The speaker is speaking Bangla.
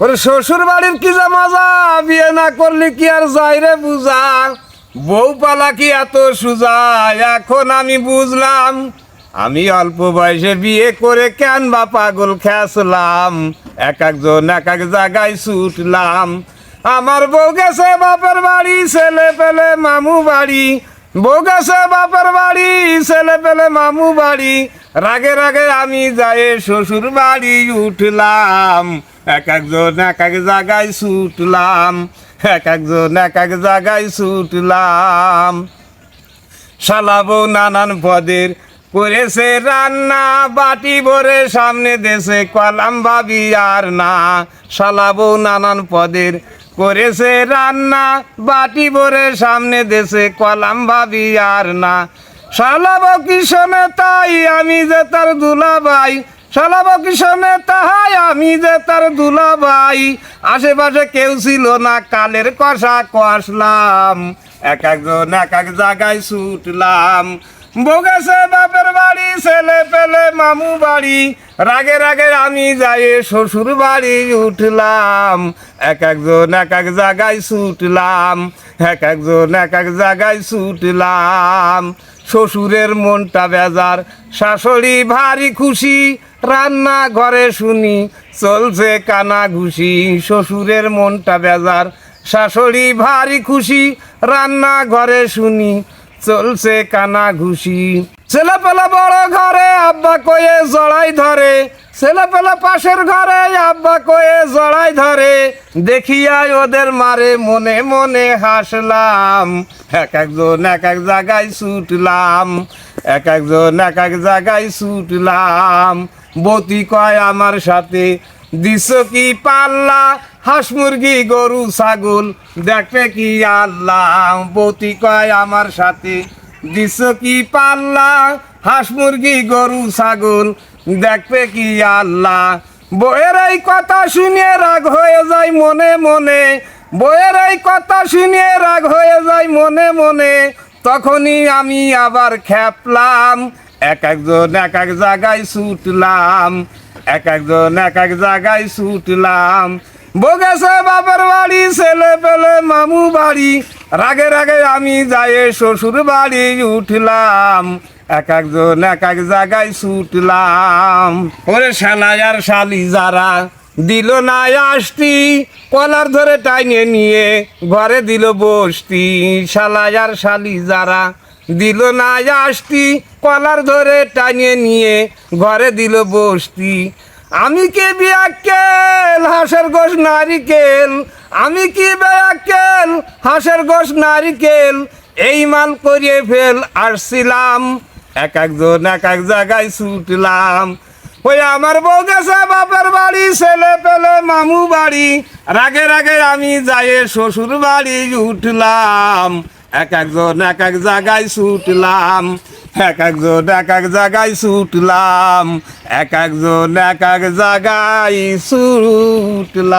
ওরে শ্বশুর বাড়ির কি যা মজা? বিয়ে না করলে কি আর যাই রে বুঝা? বউ পালা কি এত সুজা? এখন আমি বুঝলাম, আমি অল্প বয়সে বিয়ে করে কেন বা পাগল খেসলাম? এক একজন এক এক জায়গায় ছুটলাম। আমার বউ গেছে বাপের বাড়ি, ছেলে পেলে মামু বাড়ি। বউ গেছে বাপের বাড়ি, ছেলে পেলে মামু বাড়ি। রাগে রাগে আমি যাই শ্বশুর বাড়ি উঠলাম। এক একজন এক এক জায়গায় ছুটলাম, এক একজন এক এক জায়গায় ছুটলাম। শালাবো নানান পদের করেছে রান্না, বাটি ভরে সামনে দেশে কলাম ভাবি আর না। শালাবো নানান পদের করেছে রান্না, বাটি ভরে সামনে দেশে কলাম ভাবি আর না। শালাবো কিশনে তাই আমি যে তার দুলাভাই শালাবো কিশনে তাহাই আমি যে তার দুলাভাই। আশেপাশে কেউ ছিল না, কালের কষা কষলাম। এক একজন এক এক জায়গায় ছুটলাম। বগেছে বাপের বাড়ি, ছেলে পেলে মামু বাড়ি। রাগে রাগে আমি যাই শ্বশুর বাড়ি উঠলাম। এক একজন এক এক জায়গায় ছুটলাম। এক একজন এক এক জায়গায় ছুটলাম। শ্বশুরের মনটা বেজার, শাশুড়ি ভারী খুশি। রান্না ঘরে শুনি, চলছে কানা ঘুষি, শ্বশুরের মনটা বেজার, শাশুড়ি ভারী খুশি, রান্না ঘরে শুনি, চলছে কানা ঘুষি। ছেলে পেলে বড় ঘরে আব্বা কয়ে জড়াই ধরে ছেলে পেলে পাশের ঘরে আব্বা কয়ে জড়াই ধরে দেখিয়াই ওদের মারে মনে মনে হাসলাম, এক একজন এক এক জায়গায় ছুটলাম, এক একজন এক এক জায়গায় ছুটলাম। বতি কয় আমার সাথে? দিস কি পাল্লা? হাঁস মুরগি, গরু, ছাগল, দেখবে কি আল্লাহ? বতি কয় আমার সাথে? দিস কি পাল্লা? হাঁস মুরগি, গরু, ছাগল, দেখবে কি আল্লাহ? বইয়ের এই কথা শুনে রাগ হয়ে যায় মনে মনে। বইয়ের এই কথা শুনে রাগ হয়ে যায় মনে মনে। তখনই আমি আবার খেপলাম। এক একজন এক এক জায়গায় ছুটলাম, এক একজন এক এক জায়গায় ছুটলাম। বগেছে বাপের বাড়ি, ছেলে পেলে মামু বাড়ি, রাগে রাগে আমি যাই শ্বশুর বাড়ি উঠলাম। এক একজন এক এক জায়গায় ছুটলাম। ওরে আর শালি যারা দিল না আসতি কলার ধরে টাইনে নিয়ে ঘরে দিল বসতি। শালাই শালি যারা দিল না আসতি কলার ধরে টানিয়ে নিয়ে ঘরে দিল বসতি। আমি কি বিয়াক্কেল, হাঁসের গোশ নারিকেল? আমি কি বেয়াক্কেল, হাঁসের গোশ নারিকেল? এই মাল করিয়ে ফেল আসছিলাম, এক একজন এক এক জায়গায় ছুটলাম। ওই আমার বউ গেছে বাপের বাড়ি, ছেলে পেলে মামু বাড়ি। রাগে রাগে আমি যাই শ্বশুর বাড়ি উঠলাম। এক একজন এক এক জায়গায় ছুটলাম। এক একজন এক এক জায়গায় ছুটলাম। এক একজন এক এক জায়গায় ছুটলাম।